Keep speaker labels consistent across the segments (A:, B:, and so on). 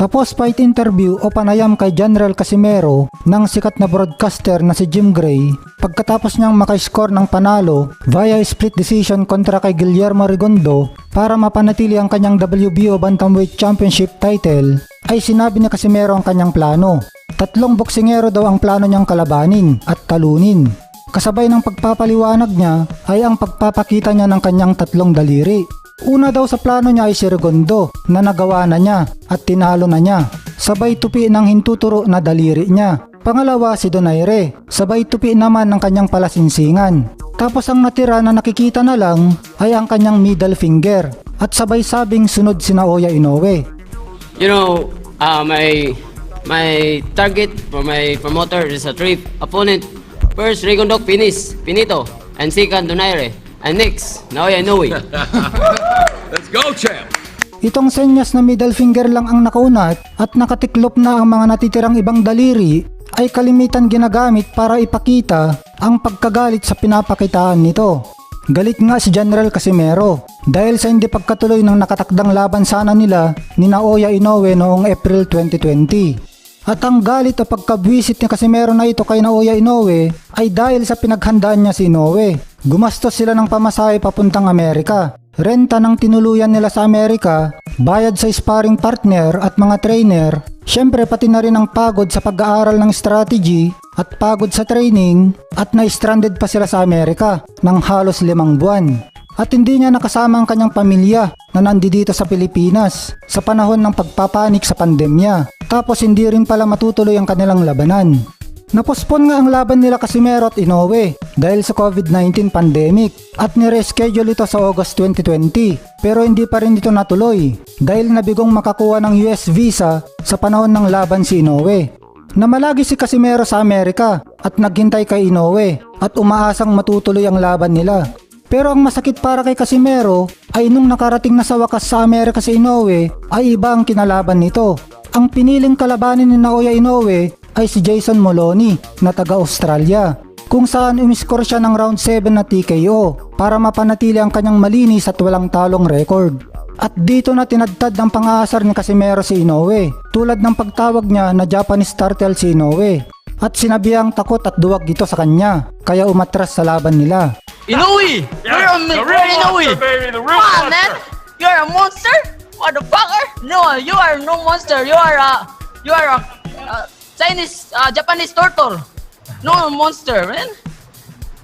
A: Sa post-fight interview o panayam kay General Casimero ng sikat na broadcaster na si Jim Gray, pagkatapos niyang makiscore ng panalo via split decision kontra kay Guillermo Rigondo para mapanatili ang kanyang WBO Bantamweight Championship title, ay sinabi ni Casimero ang kanyang plano. Tatlong boksingero daw ang plano niyang kalabanin at talunin. Kasabay ng pagpapaliwanag niya ay ang pagpapakita niya ng kanyang tatlong daliri. Una daw sa plano niya ay si Regondo na nagawa na niya at tinalo na niya. Sabay tupi ng hintuturo na daliri niya. Pangalawa si Donaire, sabay tupi naman ng kanyang palasinsingan. Tapos ang natira na nakikita na lang ay ang kanyang middle finger at sabay sabing sunod si Naoya Inoue.
B: You know, uh, my my target for my promoter is a three opponent. First, Rigondok Pinis, Pinito, and second, Donaire. And next, Naoya Inoue.
C: Let's go, champ.
A: Itong senyas na middle finger lang ang nakaunat at nakatiklop na ang mga natitirang ibang daliri ay kalimitan ginagamit para ipakita ang pagkagalit sa pinapakitaan nito. Galit nga si General Casimero dahil sa hindi pagkatuloy ng nakatakdang laban sana nila ni Naoya Inoue noong April 2020. At ang galit o pagkabwisit ni Casimero na ito kay Naoya Inoue ay dahil sa pinaghandaan niya si Inoue. Gumastos sila ng pamasahe papuntang Amerika. Renta ng tinuluyan nila sa Amerika, bayad sa sparring partner at mga trainer, syempre pati na rin ang pagod sa pag-aaral ng strategy at pagod sa training at na-stranded pa sila sa Amerika ng halos limang buwan. At hindi niya nakasama ang kanyang pamilya na nandito sa Pilipinas sa panahon ng pagpapanik sa pandemya. Tapos hindi rin pala matutuloy ang kanilang labanan. Napospon nga ang laban nila Casimero at Inoue dahil sa COVID-19 pandemic at nireschedule ito sa August 2020 pero hindi pa rin ito natuloy dahil nabigong makakuha ng US visa sa panahon ng laban si Inoue. Namalagi si Casimero sa Amerika at naghintay kay Inoue at umaasang matutuloy ang laban nila. Pero ang masakit para kay Casimero ay nung nakarating na sa wakas sa Amerika si Inoue ay iba ang kinalaban nito. Ang piniling kalabanin ni Naoya Inoue ay si Jason Moloney na taga-Australia kung saan umiskor siya ng round 7 na TKO para mapanatili ang kanyang malinis at walang talong record. At dito na tinadtad ng pang-aasar ni Casimero si Inoue tulad ng pagtawag niya na Japanese turtle si Inoue at sinabihang takot at duwag dito sa kanya kaya umatras sa laban nila.
D: Inoue! You're a
C: The
D: Inoue!
C: the
D: on, man!
C: monster.
D: You're a monster? Motherfucker! No, you are no monster. You are a you are a uh, Chinese uh, Japanese turtle. No monster, man.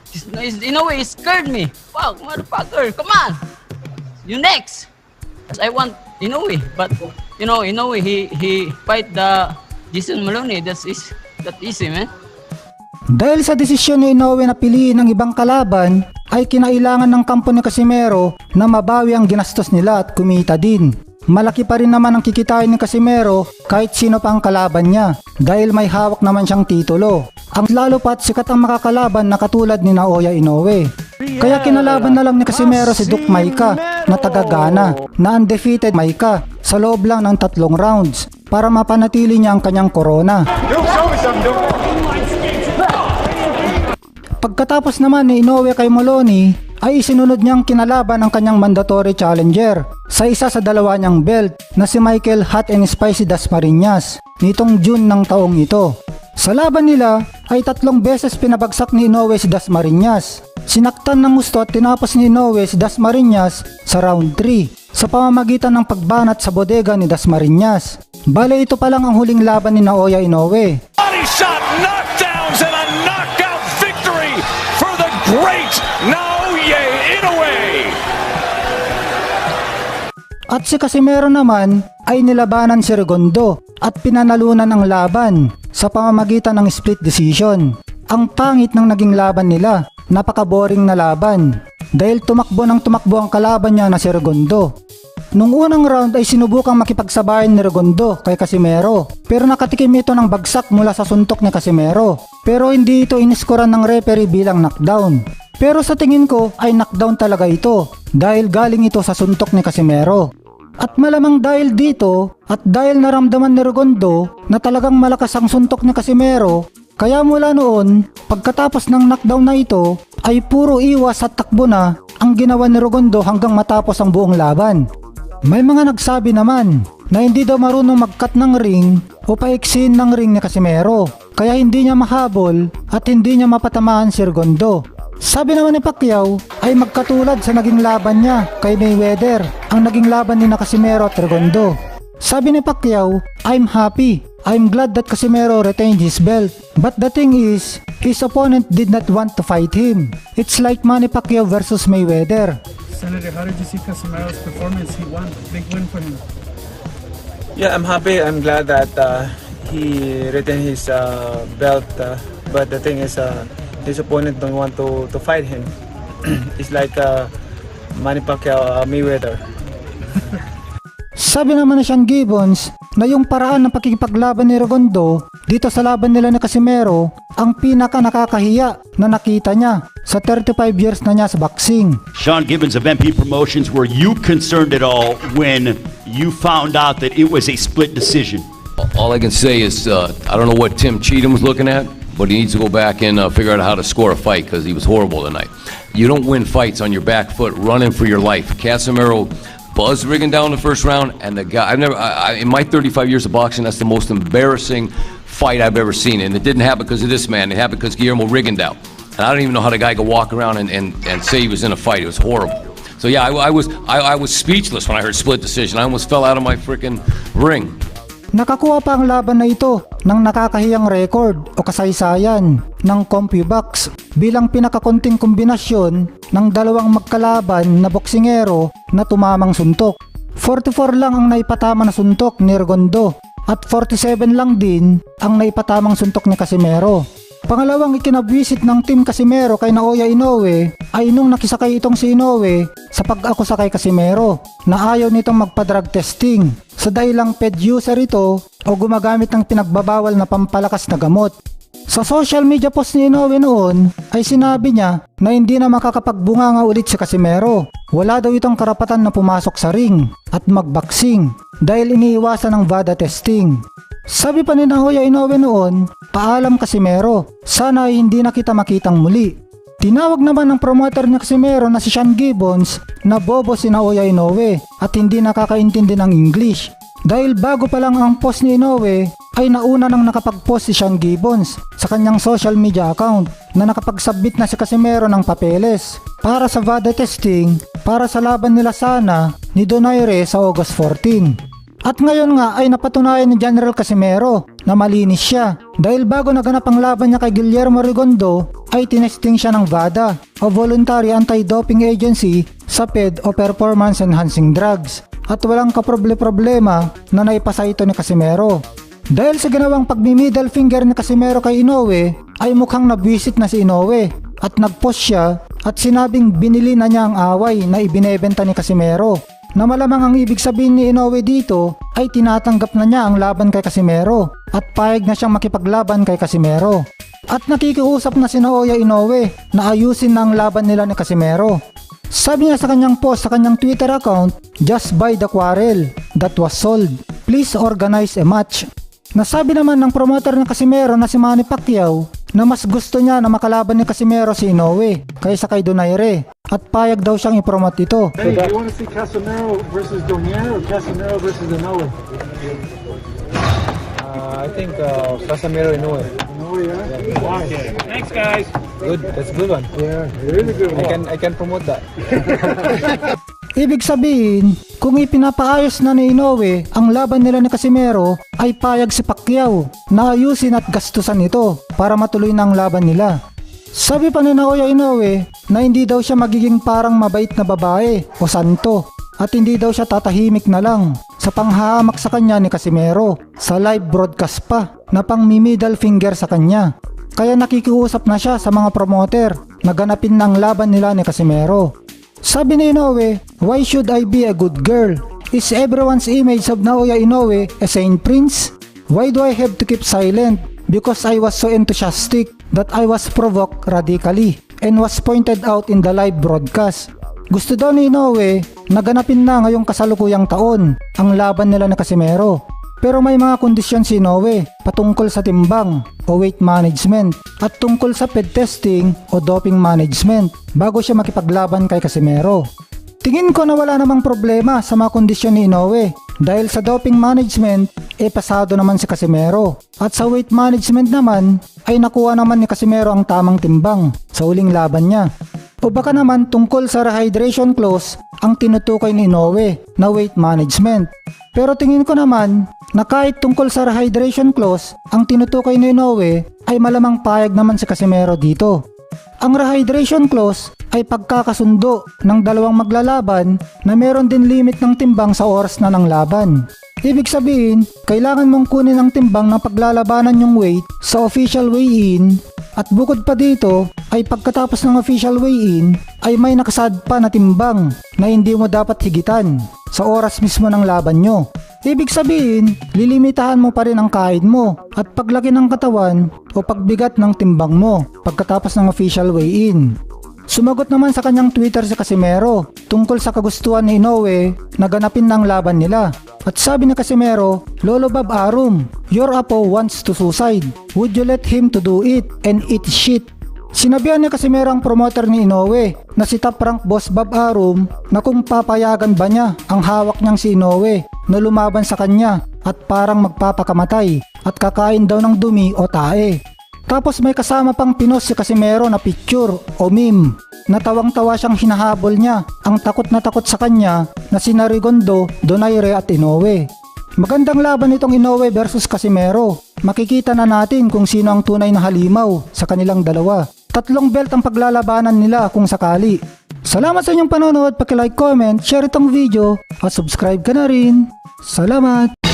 D: This- this Inoue scared me. Fuck, motherfucker! Come on! You next. I want Inoue, but you know Inoue he he fight the Jason Maloney. That's is that easy, man.
A: Dahil sa desisyon ni Inoue na piliin ang ibang kalaban, ay kinailangan ng kampo ni Casimero na mabawi ang ginastos nila at kumita din. Malaki pa rin naman ang kikitain ni Casimero kahit sino pa ang kalaban niya dahil may hawak naman siyang titulo. Ang lalo pat sikat ang makakalaban na katulad ni Naoya Inoue. Kaya kinalaban na lang ni Casimero si Duke Maika na taga Ghana na undefeated Maika sa loob lang ng tatlong rounds para mapanatili niya ang kanyang corona. Pagkatapos naman ni Inoue kay Moloney, ay isinunod niyang kinalaban ang kanyang mandatory challenger sa isa sa dalawa niyang belt na si Michael Hot and Spicy Dasmariñas nitong June ng taong ito. Sa laban nila ay tatlong beses pinabagsak ni Inoue si Dasmariñas. Sinaktan ng gusto at tinapos ni Inoue si Dasmariñas sa round 3 sa pamamagitan ng pagbanat sa bodega ni Dasmariñas. Bale ito pa lang ang huling laban ni Naoya Inoue
C: Body shot, knockdowns,
A: At si Casimero naman ay nilabanan si Regondo at pinanalunan ang laban sa pamamagitan ng split decision. Ang pangit ng naging laban nila, napaka-boring na laban dahil tumakbo ng tumakbo ang kalaban niya na si Regondo. Nung unang round ay sinubukang makipagsabayan ni Regondo kay Casimero pero nakatikim ito ng bagsak mula sa suntok ni Casimero pero hindi ito iniskoran ng referee bilang knockdown. Pero sa tingin ko ay knockdown talaga ito dahil galing ito sa suntok ni Casimero. At malamang dahil dito at dahil naramdaman ni Regondo na talagang malakas ang suntok ni Casimero, kaya mula noon, pagkatapos ng knockdown na ito, ay puro iwas at takbo na ang ginawa ni Regondo hanggang matapos ang buong laban. May mga nagsabi naman na hindi daw marunong magkat ng ring o paiksin ng ring ni Casimero. Kaya hindi niya mahabol at hindi niya mapatamaan si Rigondo. Sabi naman ni Pacquiao ay magkatulad sa naging laban niya kay Mayweather, ang naging laban ni na Casimero at Rigondo. Sabi ni Pacquiao, I'm happy. I'm glad that Casimero retained his belt. But the thing is, his opponent did not want to fight him. It's like Manny Pacquiao versus Mayweather.
E: Senator, how did you see Casamaro's performance? He won. Big win for him.
F: Yeah, I'm happy. I'm glad that uh, he retained his uh, belt. Uh, but the thing is, uh, his opponent don't want to, to fight him. it's like uh, Manny Pacquiao, uh, Mayweather.
A: Sabi naman ni Sean Gibbons na yung paraan ng pakikipaglaban ni Rigondo dito sa laban nila ni Casimero ang pinaka nakakahiya na nakita niya sa 35 years na niya sa boxing.
G: Sean Gibbons of MP Promotions, were you concerned at all when you found out that it was a split decision?
H: All I can say is, uh, I don't know what Tim Cheatham was looking at, but he needs to go back and uh, figure out how to score a fight because he was horrible tonight. You don't win fights on your back foot running for your life. Casimiro buzz Riggin down the first round, and the guy, I've never, I, I, in my 35 years of boxing, that's the most embarrassing fight I've ever seen. And it didn't happen because of this man, it happened because Guillermo Rigondeaux. And I don't even know how the guy could walk around and, and, and say he was in a fight. It was horrible. So yeah, I, I was I, I was speechless when I heard split decision. I almost fell out of my freaking ring.
A: Nakakuha pa ang laban na ito ng nakakahiyang record o kasaysayan ng CompuBox bilang pinakakunting kombinasyon ng dalawang magkalaban na boksingero na tumamang suntok. 44 lang ang naipatama na suntok ni Rigondo at 47 lang din ang naipatamang suntok ni Casimero. Pangalawang ikinabwisit ng Team Casimero kay Naoya Inoue ay nung nakisakay itong si Inoue sa pag-akusa kay Casimero na ayaw nitong magpa-drug testing sa dahilang ped user ito o gumagamit ng pinagbabawal na pampalakas na gamot. Sa social media post ni Inoue noon ay sinabi niya na hindi na makakapagbunganga ulit si Casimero. Wala daw itong karapatan na pumasok sa ring at magboxing dahil iniiwasan ng VADA testing. Sabi pa ni Naoya Inoue noon, paalam Casimero, sana ay hindi na kita makitang muli. Tinawag naman ng promoter ni Casimero na si Sean Gibbons na bobo si Naoya Inoue at hindi nakakaintindi ng English. Dahil bago pa lang ang post ni Inoue ay nauna nang nakapag-post si Sean Gibbons sa kanyang social media account na nakapag-submit na si Casimero ng papeles para sa VADA testing para sa laban nila sana ni Donaire sa August 14. At ngayon nga ay napatunayan ni General Casimero na malinis siya. Dahil bago naganap ang laban niya kay Guillermo Rigondo ay tinesting siya ng VADA o Voluntary Anti-Doping Agency sa PED o Performance Enhancing Drugs. At walang kaproble-problema na naipasa ito ni Casimero. Dahil sa ginawang pagmi-middle finger ni Casimero kay Inoue ay mukhang nabwisit na si Inoue. At nagpost siya at sinabing binili na niya ang away na ibinebenta ni Casimero na malamang ang ibig sabihin ni Inoue dito ay tinatanggap na niya ang laban kay Casimero at payag na siyang makipaglaban kay Casimero. At nakikiusap na si Naoya Inoue na ayusin na ang laban nila ni Casimero. Sabi niya sa kanyang post sa kanyang Twitter account, Just buy the quarrel that was sold. Please organize a match. Nasabi naman ng promoter ng Casimero na si Manny Pacquiao na mas gusto niya na makalaban ni Casimero si Inoue kaysa kay Donaire at payag daw siyang ipromote ito.
E: Do you want to see Casamero versus Donier or Casamero versus Inoue?
F: Uh, I think uh, Casemiro Inoue.
E: Inoue, yeah? Why? Thanks, guys.
F: Good, that's a good one.
E: Yeah, it is a good
F: I
E: one.
F: can I can promote that.
A: Ibig sabihin, kung ipinapaayos na ni Inoue ang laban nila ni Casimero, ay payag si Pacquiao na ayusin at gastusan ito para matuloy na ang laban nila. Sabi pa ni Naoya Inoue na hindi daw siya magiging parang mabait na babae o santo at hindi daw siya tatahimik na lang sa panghahamak sa kanya ni Casimero sa live broadcast pa na pang middle finger sa kanya. Kaya nakikiusap na siya sa mga promoter na ganapin ng laban nila ni Casimero. Sabi ni Inoue, why should I be a good girl? Is everyone's image of Naoya Inoue a saint prince? Why do I have to keep silent? Because I was so enthusiastic that I was provoked radically and was pointed out in the live broadcast. Gusto daw ni Inoue na ganapin na ngayong kasalukuyang taon ang laban nila na Casimero. Pero may mga kondisyon si Inoue patungkol sa timbang o weight management at tungkol sa ped testing o doping management bago siya makipaglaban kay Casimero. Tingin ko na wala namang problema sa mga kondisyon ni Inoue Dahil sa doping management, e pasado naman si Casimero. At sa weight management naman, ay nakuha naman ni Casimero ang tamang timbang sa uling laban niya. O baka naman tungkol sa rehydration clause ang tinutukoy ni Inoue na weight management. Pero tingin ko naman na kahit tungkol sa rehydration clause ang tinutukoy ni Inoue ay malamang payag naman si Casimero dito. Ang rehydration clause ay pagkakasundo ng dalawang maglalaban na meron din limit ng timbang sa oras na ng laban. Ibig sabihin, kailangan mong kunin ang timbang ng paglalabanan yung weight sa official weigh-in at bukod pa dito ay pagkatapos ng official weigh-in ay may nakasad pa na timbang na hindi mo dapat higitan sa oras mismo ng laban nyo. Ibig sabihin, lilimitahan mo pa rin ang kain mo at paglaki ng katawan o pagbigat ng timbang mo pagkatapos ng official weigh-in. Sumagot naman sa kanyang Twitter si Casimero tungkol sa kagustuhan ni Inoue na ganapin ng laban nila. At sabi ni Casimero, Lolo Bob Arum, your apo wants to suicide. Would you let him to do it and eat shit? Sinabihan ni Casimero ang promoter ni Inoue na si top rank boss Bob Arum na kung papayagan ba niya ang hawak niyang si Inoue na lumaban sa kanya at parang magpapakamatay at kakain daw ng dumi o tae. Tapos may kasama pang pinos si Casimero na picture o meme. Natawang-tawa siyang hinahabol niya ang takot na takot sa kanya na si Narigondo, Donaire at Inoue. Magandang laban itong Inoue versus Casimero. Makikita na natin kung sino ang tunay na halimaw sa kanilang dalawa. Tatlong belt ang paglalabanan nila kung sakali. Salamat sa inyong panonood, paki-like, comment, share itong video at subscribe ka na rin. Salamat!